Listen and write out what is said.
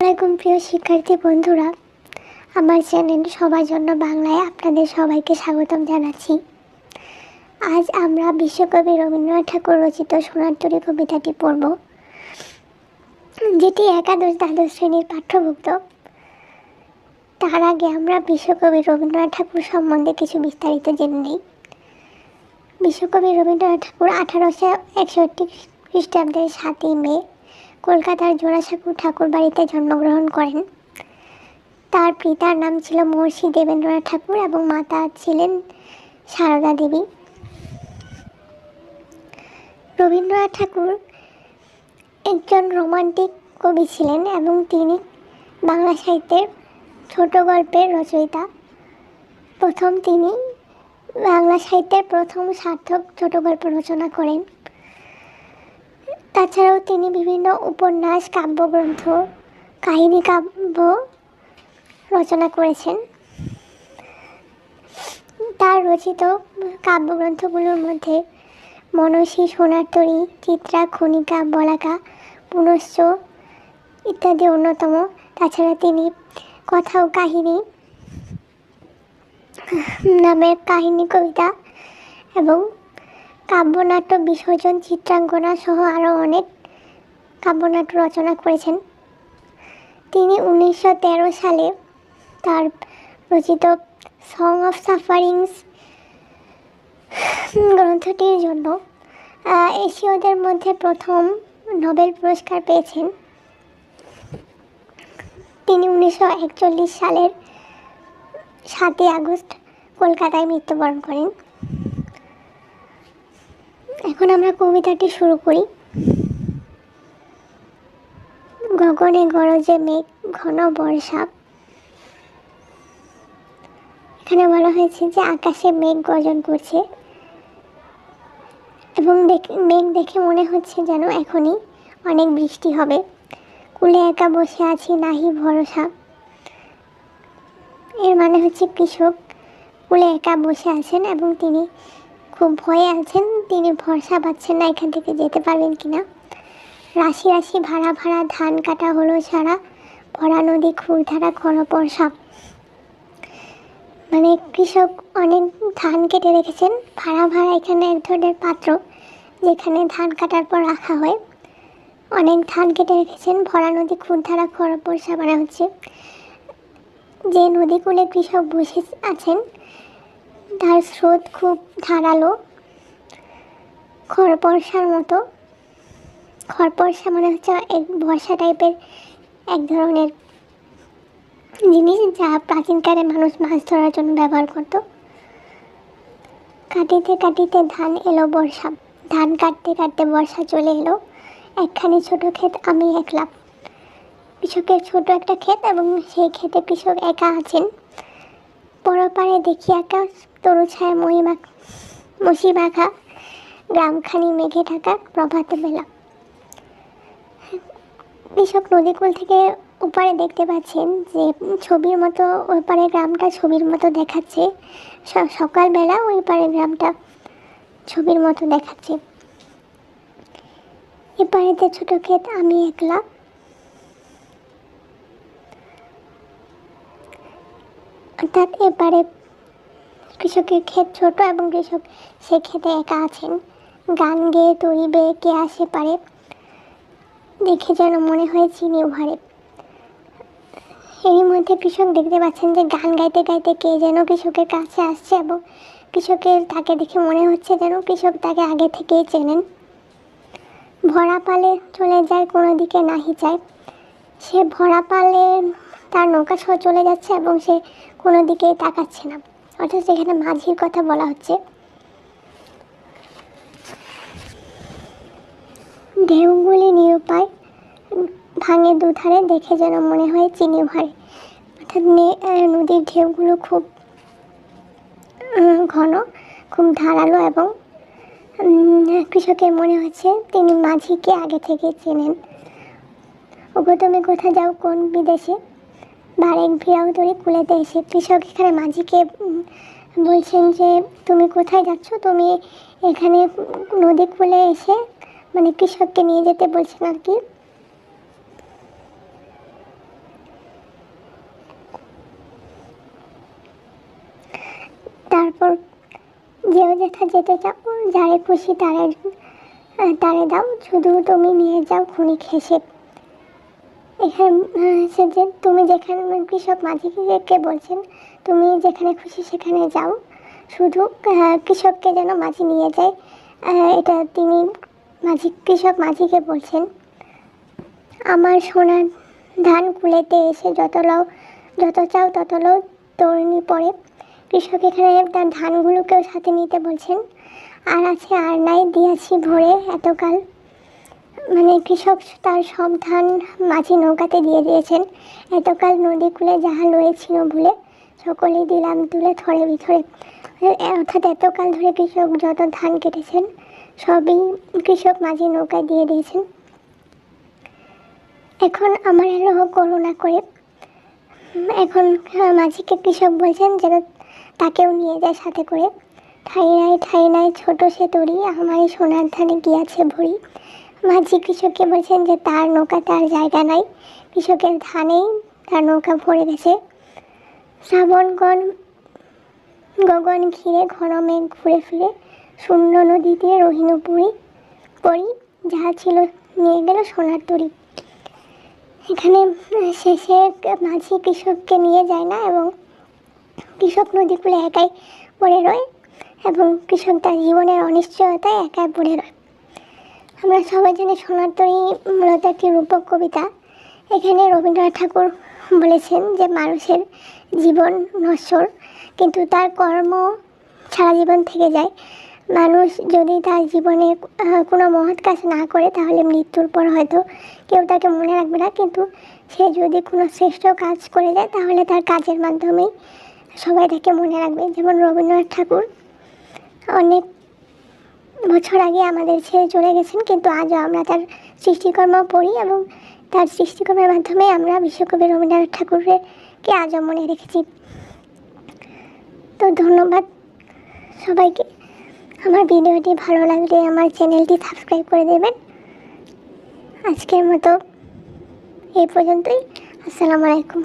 আসসালামাইকুম প্রিয় শিক্ষার্থী বন্ধুরা। আমার চ্যানেল সবার জন্য বাংলায় আপনাদের সবাইকে স্বাগতম জানাচ্ছি। আজ আমরা বিশ্বকবি রবীন্দ্রনাথ ঠাকুর রচিত সোনারতরী কবিতাটি পড়ব, যেটি একাদশ দ্বাদশ শ্রেণির পাঠ্যভুক্ত। তার আগে আমরা বিশ্বকবি রবীন্দ্রনাথ ঠাকুর সম্বন্ধে কিছু বিস্তারিত জেনে নিই। বিশ্বকবি রবীন্দ্রনাথ ঠাকুর আঠারোশো একষট্টি খ্রিস্টাব্দের সাতই মে কলকাতার জোড়াসাঁকো ঠাকুর বাড়িতে জন্মগ্রহণ করেন। তার পিতার নাম ছিল মহর্ষি দেবেন্দ্রনাথ ঠাকুর এবং মাতা ছিলেন সারদা দেবী। রবীন্দ্রনাথ ঠাকুর একজন রোমান্টিক কবি ছিলেন এবং তিনি বাংলা সাহিত্যের ছোট গল্পের রচয়িতা। প্রথম তিনি বাংলা সাহিত্যের প্রথম সার্থক ছোট গল্প রচনা করেন। তাছাড়াও তিনি বিভিন্ন উপন্যাস, কাব্যগ্রন্থ, কাহিনী, কাব্য রচনা করেছেন। তার রচিত কাব্যগ্রন্থগুলোর মধ্যে মনসী সোনারতরী চিত্রা, খনিকা, বলাকা, পুনশ্চ ইত্যাদি অন্যতম। তাছাড়া তিনি কথা ও কাহিনী নামের কাহিনী, কবিতা এবং কাব্যনাট্য বিসর্জন চিত্রাঙ্কনা সহ আরও অনেক কাব্যনাট্য রচনা করেছেন। তিনি উনিশশো তেরো সালে তার রচিত সং অফ সাফারিংস গ্রন্থটির জন্য এশীয়দের মধ্যে প্রথম নোবেল পুরস্কার পেয়েছেন। তিনি উনিশশো একচল্লিশ সালের সাতই আগস্ট কলকাতায় মৃত্যুবরণ করেন। এখন আমরা কবিতাটি শুরু করি। গগনে গরজে মেঘ, ঘন বর্ষা এখানে বলা হয়েছে যে আকাশে মেঘ গর্জন করছে এবং দেখে, মেঘ দেখে মনে হচ্ছে যেন এখনই অনেক বৃষ্টি হবে। কুলে একা বসে আছি, নাহি ভরসা। এর মানে হচ্ছে কৃষক কুলে একা বসে আছেন এবং তিনি খুব ভয়ে আছেন তিনি ভরসা পাচ্ছেন না এখান থেকে যেতে পারবেন কিনা? রাশি রাশি ভাড়া ভাড়া, ধান কাটা হলো সারা, ভরা নদী খুরধারা খরপরসা মানে কৃষক অনেক ধান কেটে রেখেছেন, ভাড়া ভাড়া এখানে এক ধরনের পাত্র, যেখানে ধান কাটার পর রাখা হয়। অনেক ধান কেটে রেখেছেন, ভরা নদী খুরধারা খরপরসা মানে হচ্ছে। যে নদীকূলে কৃষক বসে আছেন তার স্রোত খুব ধারালো। খড়পরসার মতো। খড়পরসা মানে হচ্ছে এক বর্ষা টাইপের এক ধরনের জিনিস যা প্রাচীনকালে মানুষ মাছ ধরার জন্য ব্যবহার করত। কাটিতে কাটিতে ধান এলো, বর্ষা, ধান কাটতে কাটতে বর্ষা চলে এলো। একখানি ছোট ক্ষেত, আমি একলা। কৃষকের ছোট একটা ক্ষেত এবং সেই ক্ষেতে কৃষক একা আছেন। পরপারে দেখি একা তরু ছায়া মহিমা মসি মাখা গ্রামখানি মেঘে ঢাকা প্রভাতে বেলা। কৃষক নদীকুল থেকে ওপারে দেখতে পাচ্ছেন যে ছবির মতো ওই পারে গ্রামটা ছবির মতো দেখাচ্ছে। সকালবেলা ওই পারে গ্রামটা ছবির মতো দেখাচ্ছে। এপারেতে ছোট ক্ষেত, আমি একলা। অর্থাৎ এপারে কৃষকের ক্ষেত ছোট এবং কৃষক সে ক্ষেতে একা আছেন। গান গেয়ে তৈবে কে আসে পারে, দেখে যেন মনে হয় চিনি উহারে। এরই মধ্যে কৃষক দেখতে পাচ্ছেন যে গান গাইতে গাইতে কে যেন কৃষকের কাছে আসছে এবং কৃষকের তাকে দেখে মনে হচ্ছে যেন কৃষক তাকে আগে থেকেই চেনেন। ভরা পালে চলে যায়, কোনো দিকে নাহি যায়। সে ভরা পালে তার নৌকা সহ চলে যাচ্ছে এবং সে কোনো দিকেই তাকাচ্ছে না। অর্থাৎ সেখানে মাঝির কথা বলা হচ্ছে। ঢেউগুলি নিরুপায় ভাঙে দুধারে দেখে যেন মনে হয় চিনি ভারে। অর্থাৎ নদীর ঢেউগুলো খুব ঘন, খুব ধারালো এবং কৃষকের মনে হচ্ছে তিনি মাঝিকে আগে থেকে চেনেন। ওগো, তুমি কোথায় যাও, কোন বিদেশে? বাড়ির ভিড়াও ধরে কুলেতে এসে কৃষক এখানে মাঝিকে বলছেন যে, তুমি কোথায় যাচ্ছ? তুমি এখানে নদী কুলে এসে মানে কৃষককে নিয়ে যেতে বলছেন আর কি। তারপর যে যেথা যেতে চাও, যারে খুশি তারে তারে দাও। শুধু তুমি নিয়ে যাও, খুনি খেসে এখানে আহ, সে যে তুমি যেখানে কৃষক মাঝিকে বলছেন তুমি যেখানে খুশি সেখানে যাও। শুধু কৃষককে যেন মাঝি নিয়ে যায় এটা তিনি মাঝি কৃষক মাঝিকে বলছেন। আমার সোনার ধান কুলেতে এসে যত লাও যত চাও তত লাও তরুণী পড়ে কৃষক এখানে তার ধানগুলোকেও সাথে নিতে বলছেন। আর আছে আর নাই দিয়াছি ভরে এতকাল। মানে কৃষক তার সব ধান মাঝি নৌকাতে দিয়ে দিয়েছেন। এতকাল নদী কূলে যাহা লয়েছিল ভুলে সকলেই দিলাম তুলে থরে বিথরে অর্থাৎ এতকাল ধরে কৃষক যত ধান কেটেছেন, সবই কৃষক মাঝি নৌকায় দিয়ে দিয়েছেন। এখন আমার এলো করুণা করে। এখন মাঝিকে কৃষক বলছেন যেন তাকেও নিয়ে যায় সাথে করে। ঠাই নাই ঠাই নাই ছোট সে তরি, আমারই সোনার ধানে গিয়াছে ভরি মাঝি কৃষককে বলছেন যে তার নৌকাতে আর জায়গা নাই, কৃষকের ধানেই তার নৌকা ভরে গেছে। শ্রাবণগণ গগন ঘিরে ঘন মেঘ ঘুরে ফিরে শূন্য নদীতে রহিনুপুরি পরি যাহা ছিল নিয়ে গেল সোনার তরি। এখানে শেষে মাঝি কৃষককে নিয়ে যায় না এবং কৃষক নদীগুলো একাই পড়ে রয় এবং কৃষক তার জীবনের অনিশ্চয়তায় একাই পড়ে রয়। আমরা সবাই জানি সোনার তরী মূলত একটি রূপক কবিতা। এখানে রবীন্দ্রনাথ ঠাকুর বলেছেন যে মানুষের জীবন নশ্বর, কিন্তু তার কর্ম সারা জীবন থেকে যায়। মানুষ যদি তার জীবনে কোনো মহৎ কাজ না করে, তাহলে মৃত্যুর পর হয়তো কেউ তাকে মনে রাখবে না। কিন্তু সে যদি কোনো শ্রেষ্ঠ কাজ করে যায়, তাহলে তার কাজের মাধ্যমেই সবাই তাকে মনে রাখবে। যেমন রবীন্দ্রনাথ ঠাকুর অনেক বছর আগে আমাদের ছেড়ে চলে গেছেন, কিন্তু আজও আমরা তার সৃষ্টিকর্ম পড়ি এবং তার সৃষ্টিকর্মের মাধ্যমে আমরা বিশ্বকবি রবীন্দ্রনাথ ঠাকুরকে আজও মনে রেখেছি। তো ধন্যবাদ সবাইকে। আমার ভিডিওটি ভালো লাগলে আমার চ্যানেলটি সাবস্ক্রাইব করে দেবেন। আজকের মতো এই পর্যন্তই। আসসালামু আলাইকুম।